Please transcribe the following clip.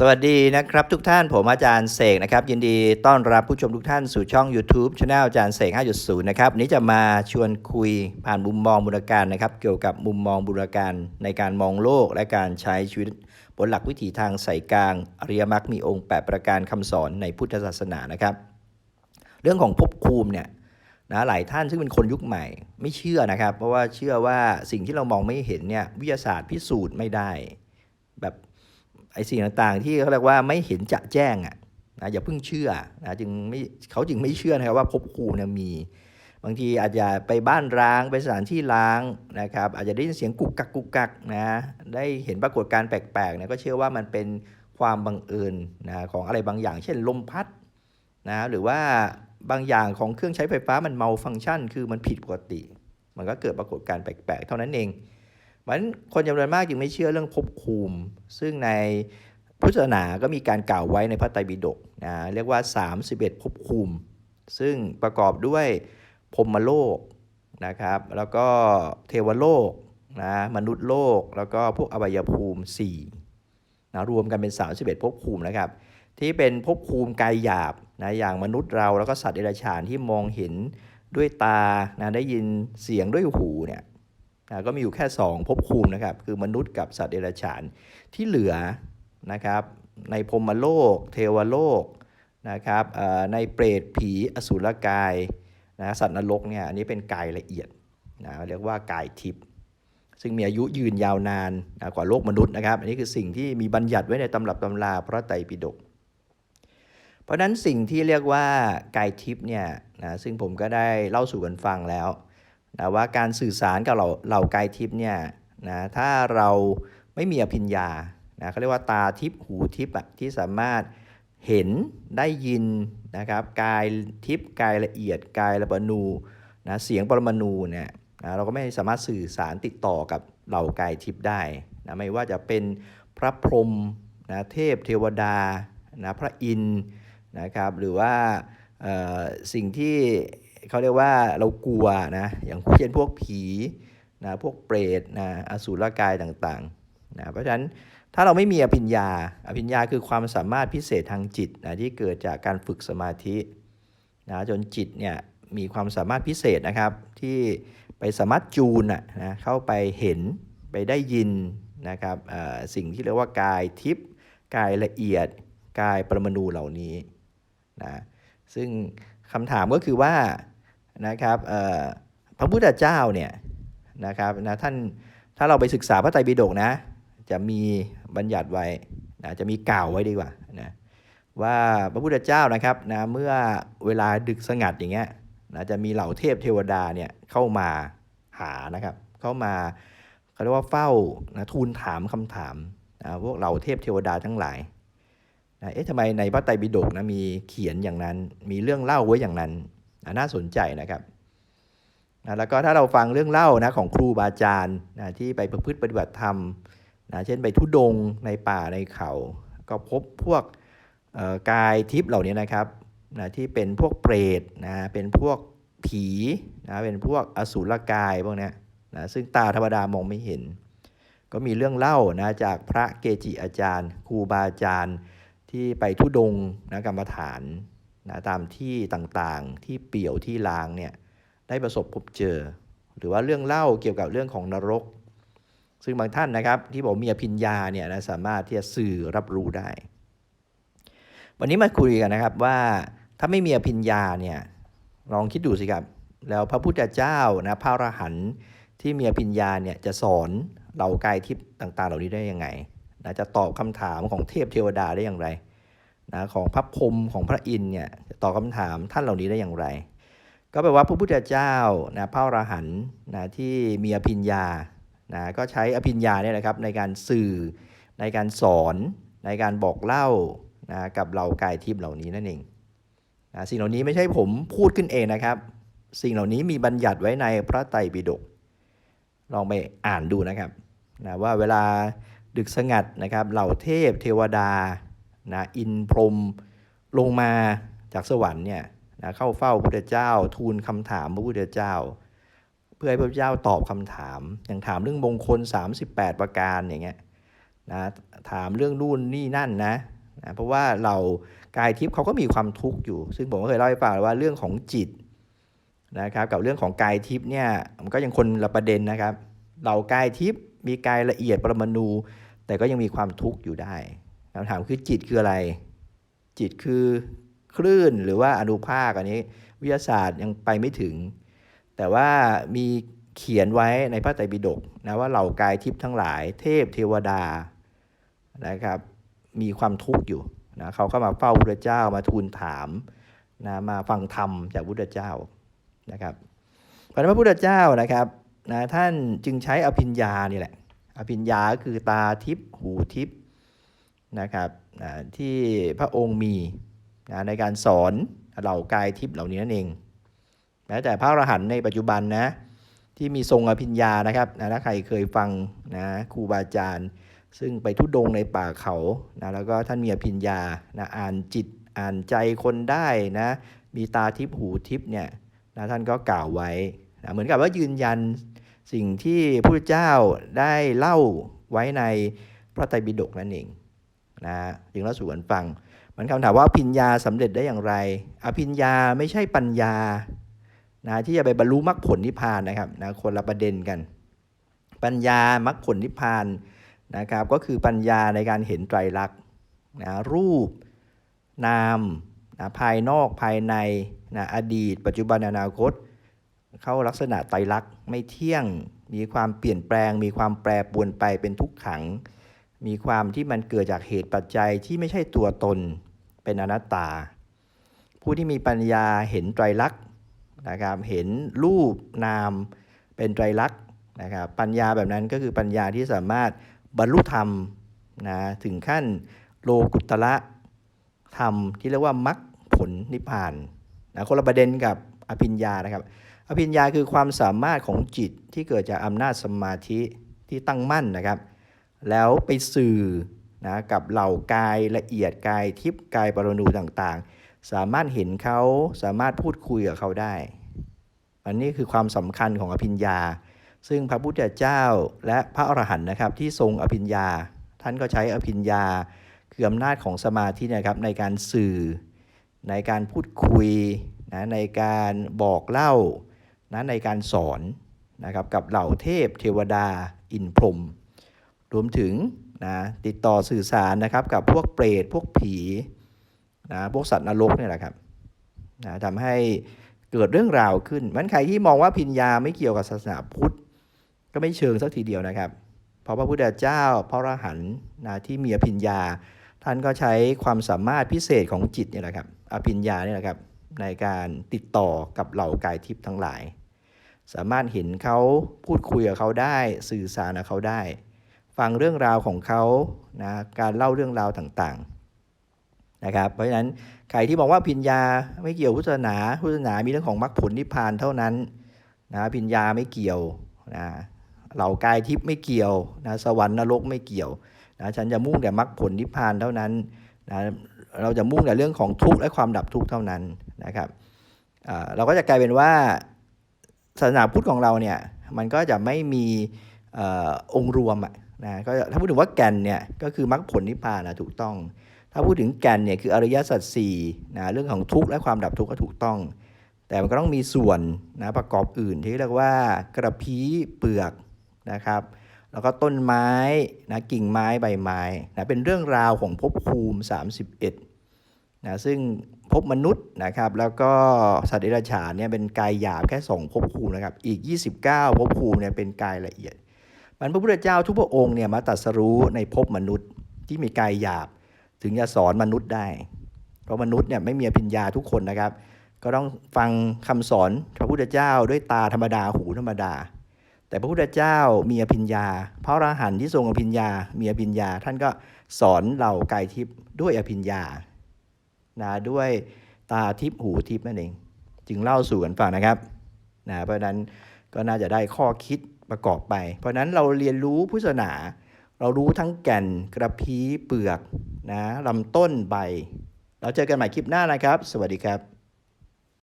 สวัสดีนะครับทุกท่านผมอาจารย์เสกนะครับยินดีต้อนรับผู้ชมทุกท่านสู่ช่อง YouTube c h anel อาจารย์เสก 5.0 นะครับนี้จะมาชวนคุยผ่านมุมมองบูรการนะครับเกี่ยวกับมุมมองบูรการในการมองโลกและการใช้ชีวิตบนหลักวิถีทางสายกลางอริยมรรคมีองค์ 8 ประการคำสอนในพุทธศาสนานะครับ เรื่องของภพภูมิเนี่ยนะหลายท่านซึ่งเป็นคนยุคใหม่ไม่เชื่อนะครับ เพราะว่าเชื่อว่าสิ่งที่เรามองไม่เห็นเนี่ยวิทยาศาสตร์พิสูจน์ไม่ได้แบบ อ้สิ่งต่างๆ ที่เขาเรียกว่าไม่เห็นจะแจ้งอะนะอย่าเพิ่งเชื่อนะจึงไม่เขาจึงไม่เชื่อนะครับว่าภพภูมิเนี่ยมี บางทีอาจจะไปบ้านร้างไปสถานที่ร้างนะครับอาจจะได้ยินเสียงกุกกักกุกกักนะได้เห็นปรากฏการณ์แปลกๆเนี่ยก็เชื่อว่ามันเป็นความบังเอิญนะของอะไรบางอย่าง เช่นลมพัดนะหรือว่าบางอย่างของเครื่องใช้ไฟฟ้ามันเมาฟังก์ชัน คือมันผิดปกติ มันก็เกิดปรากฏการณ์แปลกๆ เท่านั้นเอง มันคนจำนวนมากจึงไม่เชื่อเรื่องภพภูมิ ซึ่งในพุทธศาสนาก็มีการกล่าวไว้ในพระไตรปิฎกนะเรียกว่า 31ภพภูมิ ซึ่งประกอบด้วยพรมโลกนะครับ แล้วก็เทวโลกนะมนุษย์โลก แล้วก็พวกอบายภูมิ4นะรวมกันเป็น 31ภพภูมินะครับที่เป็นภพภูมิกายหยาบนะอย่างมนุษย์เราแล้วก็สัตว์เดรัจฉานที่มองเห็นด้วยตานะได้ยินเสียงด้วยหูเนี่ย นะก็มีอยู่แค่ 2ภพภูมินะครับ คือมนุษย์กับสัตว์เดรัจฉานที่เหลือนะครับ ในพรมโลก เทวโลกนะครับในเปรตผีอสุรกายนะสัตว์นรกเนี่ยอันนี้เป็นกายละเอียดนะเรียกว่ากายทิพย์ซึ่งมีอายุยืนยาวนานนะกว่าโลกมนุษย์นะครับ อันนี้คือสิ่งที่มีบัญญัติไว้ในตำรับตำราพระไตรปิฎกเพราะนั้นสิ่งที่เรียกว่ากายทิพย์เนี่ยนะซึ่งผมก็ได้เล่าสู่กันฟังแล้ว นะว่าการสื่อสารกับเราเรากายทิพย์เนี่ยนะถ้าเราไม่มีอภิญญานะเขาเรียกว่าตาทิพย์หูทิพย์อะที่สามารถเห็นได้ยินนะครับกายทิพย์กายละเอียดกายระบนูนะเสียงปรมาณูเนี่ยนะเราก็ไม่สามารถสื่อสารติดต่อกับเหล่ากายทิพย์ได้นะไม่ว่าจะเป็นพระพรหมนะเทพเทวดานะพระอินทร์นะครับหรือว่าเอ่อสิ่งที่ เขาเรียกว่าเรากลัวนะอย่างเช่นพวกผีนะพวกเปรตนะอสูรกายต่างๆนะเพราะฉะนั้นถ้าเราไม่มีอภิญญา อภิญญาคือความสามารถพิเศษทางจิตนะที่เกิดจากการฝึกสมาธินะจนจิตเนี่ยมีความสามารถพิเศษนะครับ ที่ไปสามารถจูนนะนะเข้าไปเห็นไปได้ยินนะครับสิ่งที่เรียกว่ากายทิพย์กายละเอียด กายปรมาณูเหล่านี้นะซึ่งคำถามก็คือว่า นะครับพระพุทธเจ้าเนี่ยนะครับนะท่านถ้าเราไปศึกษาพระไตรปิฎกนะจะมีบัญญัติไว้นะจะมีกล่าวไว้ดีกว่านะว่าพระพุทธเจ้านะครับนะเมื่อเวลาดึกสงัดอย่างเงี้ยนะจะมีเหล่าเทพเทวดาเนี่ยเข้ามาหานะครับ เข้ามาเขาเรียกว่าเฝ้านะทูลถามคำถามนะพวกเหล่าเทพเทวดาทั้งหลายนะเอ๊ะทำไมในพระไตรปิฎกนะมีเขียนอย่างนั้น มีเรื่องเล่าไว้อย่างนั้น น่าสนใจนะครับนะแล้วก็ถ้าเราฟังเรื่องเล่านะของครูบาอาจารย์นะที่ไปประพฤติปฏิบัติธรรมนะเช่นไปทุดงในป่าในเขา ก็พบพวกกายทิพย์เหล่านี้นะครับนะที่เป็นพวกเปรตนะเป็นพวกผีนะเป็นพวกอสูรกายพวกนี้นะซึ่งตาธรรมดามองไม่เห็น ก็มีเรื่องเล่านะจากพระเกจิอาจารย์ ครูบาอาจารย์ที่ไปทุดงนะกรรมฐาน นะตามที่ต่างๆที่เปี่ยวที่ลางเนี่ยได้ประสบพบเจอ หรือว่าเรื่องเล่าเกี่ยวกับเรื่องของนรก ซึ่งบางท่านนะครับที่บอกมีอภิญญาเนี่ยนะสามารถที่จะสื่อรับรู้ได้ วันนี้มาคุยกันนะครับว่าถ้าไม่มีอภิญญาเนี่ยลองคิดดูสิครับ แล้วพระพุทธเจ้านะพระอรหันต์ที่มีอภิญญาเนี่ยจะสอนเรากายทิพย์ต่าง ๆ เหล่านี้ได้ยังไงนะจะตอบคำถามของเทพเทวดาได้อย่างไร นะของพระพรมของพระอินเนี่ยตอบคำถามท่านเหล่านี้ได้อย่างไร ก็แปลว่าพระพุทธเจ้านะพระอรหันต์นะที่มีอภิญญานะก็ใช้อภิญญาเนี่ยนะครับในการสื่อในการสอนในการบอกเล่านะกับเรากายทิพย์เหล่านี้นั่นเองนะสิ่งเหล่านี้ไม่ใช่ผมพูดขึ้นเองนะครับ สิ่งเหล่านี้มีบัญญัติไว้ในพระไตรปิฎกลองไปอ่านดูนะครับนะว่าเวลาดึกสงัดนะครับเหล่าเทพเทวดา นะอินพรหมลงมาจากสวรรค์เนี่ยนะเข้าเฝ้าพระพุทธเจ้า ทูลคำถามพระพุทธเจ้า เพื่อให้พระพุทธเจ้าตอบคำถาม อย่างถามเรื่องมงคล 38 ประการอย่างเงี้ยนะถามเรื่องนู่นนี่นั่นนะนะเพราะว่าเรากายทิพย์เขาก็มีความทุกข์อยู่ ซึ่งผมก็เคยเล่าให้ฟังว่าเรื่องของจิตนะครับกับเรื่องของกายทิพย์เนี่ยมันก็ยังคนละประเด็นนะครับ เรากายทิพย์มีกายละเอียดปรมาณูแต่ก็ยังมีความทุกข์อยู่ได้ คำถามคือจิตคืออะไร จิตคือคลื่นหรือว่าอนุภาคอันนี้ วิทยาศาสตร์ยังไปไม่ถึง แต่ว่ามีเขียนไว้ในพระไตรปิฎกนะว่าเหล่ากายทิพย์ทั้งหลาย เทพเทวดานะครับมีความทุกข์อยู่นะเขาก็มาเฝ้าพระเจ้ามาทูลถามนะมาฟังธรรมจากพุทธเจ้านะครับเพราะพระพุทธเจ้านะครับนะท่านจึงใช้อภิญญานี่แหละอภิญญาก็คือตาทิพย์หูทิพย์ นะครับที่พระองค์มีนะในการสอนเหล่ากายทิพย์เหล่านี้นั่นเองแม้แต่พระอรหันต์ในปัจจุบันนะที่มีทรงอภิญญานะครับนะถ้าใครเคยฟังนะครูบาอาจารย์ ซึ่งไปทุดงในป่าเขานะแล้วก็ท่านมีอภิญญานะอ่านจิตอ่านใจคนได้นะมีตาทิพย์หูทิพย์เนี่ยนะท่านก็กล่าวไว้นะเหมือนกับว่ายืนยันสิ่งที่พระเจ้าได้เล่าไว้ในพระไตรปิฎกนั่นเอง นะจึงเล่าสู่กันฟัง มันคำถามว่าอภิญญาสำเร็จได้อย่างไร อภิญญาไม่ใช่ปัญญานะที่จะไปบรรลุมรรคผลนิพพานนะครับนะคนละประเด็นกัน ปัญญามรรคผลนิพพานนะครับ ก็คือปัญญาในการเห็นไตรลักษณ์นะรูปนามนะภายนอกภายในนะอดีต ปัจจุบันอนาคต เข้าลักษณะไตรลักษณ์ไม่เที่ยงมีความเปลี่ยนแปลง มีความแปรปวนไปเป็นทุกขัง มีความที่มันเกิดจากเหตุปัจจัยที่ไม่ใช่ตัวตนเป็นอนัตตา ผู้ที่มีปัญญาเห็นไตรลักษณ์นะครับเห็นรูปนามเป็นไตรลักษณ์นะครับปัญญาแบบนั้นก็คือปัญญาที่สามารถบรรลุธรรมนะถึงขั้นโลกุตระธรรมที่เรียกว่ามรรคผลนิพพานนะคนละประเด็นกับอภิญญานะครับ อภิญญาคือความสามารถของจิตที่เกิดจากอำนาจสมาธิที่ตั้งมั่นนะครับ แล้วไปสื่อนะกับเหล่ากายละเอียดกายทิพย์กายปรณูต่างๆ สามารถเห็นเขาสามารถพูดคุยกับเขาได้ อันนี้คือความสำคัญของอภิญญา ซึ่งพระพุทธเจ้าและพระอรหันต์นะครับที่ทรงอภิญญา ท่านก็ใช้อภิญญาคืออำนาจของสมาธินะครับในการสื่อ ในการพูดคุยนะในการบอกเล่านะในการสอนนะครับกับเหล่าเทพเทวดาอินพรหม รวมถึงนะติดต่อสื่อสารนะครับกับพวกเปรตพวกผีนะพวกสัตว์นรกเนี่ยแหละครับนะทำให้เกิดเรื่องราวขึ้นมันใครที่มองว่าพิญญาไม่เกี่ยวกับศาสนาพุทธ ก็ไม่เชิงสักทีเดียวนะครับ เพราะพระพุทธเจ้าพระอรหันต์นะที่มีอภิญญา ท่านก็ใช้ความสามารถพิเศษของจิตเนี่ยแหละครับอภิญญาเนี่ยแหละครับในการติดต่อกับเหล่ากายทิพย์ทั้งหลาย สามารถเห็นเขาพูดคุยกับเขาได้สื่อสารกับเขาได้ ฟังเรื่องราวของเขานะการเล่าเรื่องราวต่างๆนะครับเพราะฉะนั้นใครที่บอกว่าพิญญาไม่เกี่ยวพุทธศาสนาพุทธศาสนามีเรื่องของมรรคผลนิพพานเท่านั้นนะพิญญาไม่เกี่ยวนะเหล่ากายทิพย์ไม่เกี่ยวนะสวรรค์นรกไม่เกี่ยวนะฉันจะมุ่งแต่มรรคผลนิพพานเท่านั้นนะเราจะมุ่งแต่เรื่องของทุกข์และความดับทุกข์เท่านั้นนะครับเราก็จะกลายเป็นว่าศาสนาพุทธของเราเนี่ยมันก็จะไม่มีออองค์รวมอะ นะก็ถ้าพูดถึงว่าแก่นเนี่ยก็คือมรรคผลนิพพานนะถูกต้อง ถ้าพูดถึงแก่นเนี่ยคืออริยสัจสี่นะเรื่องของทุกข์และความดับทุกข์ก็ถูกต้อง แต่มันก็ต้องมีส่วนนะประกอบอื่นที่เรียกว่ากระพี้เปลือกนะครับ แล้วก็ต้นไม้นะกิ่งไม้ใบไม้นะเป็นเรื่องราวของภพภูมิ 31นะซึ่งภพมนุษย์นะครับแล้วก็สัตว์เดรัจฉานเนี่ยเป็นกายหยาบแค่2ภพภูมินะครับอีก 29ภพภูมิเนี่ยเป็นกายละเอียด มันพระพุทธเจ้าทุกพระองค์เนี่ยมาตรัสรู้ในภพมนุษย์ที่มีกายหยาบ ถึงจะสอนมนุษย์ได้ เพราะมนุษย์เนี่ยไม่มีอภิญญาทุกคนนะครับ ก็ต้องฟังคำสอนพระพุทธเจ้าด้วยตาธรรมดาหูธรรมดา แต่พระพุทธเจ้ามีอภิญญา พระอรหันต์ที่ทรงอภิญญา มีอภิญญา ท่านก็สอนเหล่ากายทิพย์ด้วยอภิญญานะด้วยตาทิพย์หูทิพย์นั่นเอง จึงเล่าสู่กันฟังนะครับนะเพราะนั้นก็น่าจะได้ข้อคิด ประกอบไป เพราะนั้นเราเรียนรู้พุทธศาสนา เรารู้ทั้งแก่นกระพี้เปลือกนะลำต้นใบ เราเจอกันใหม่คลิปหน้านะครับ สวัสดีครับ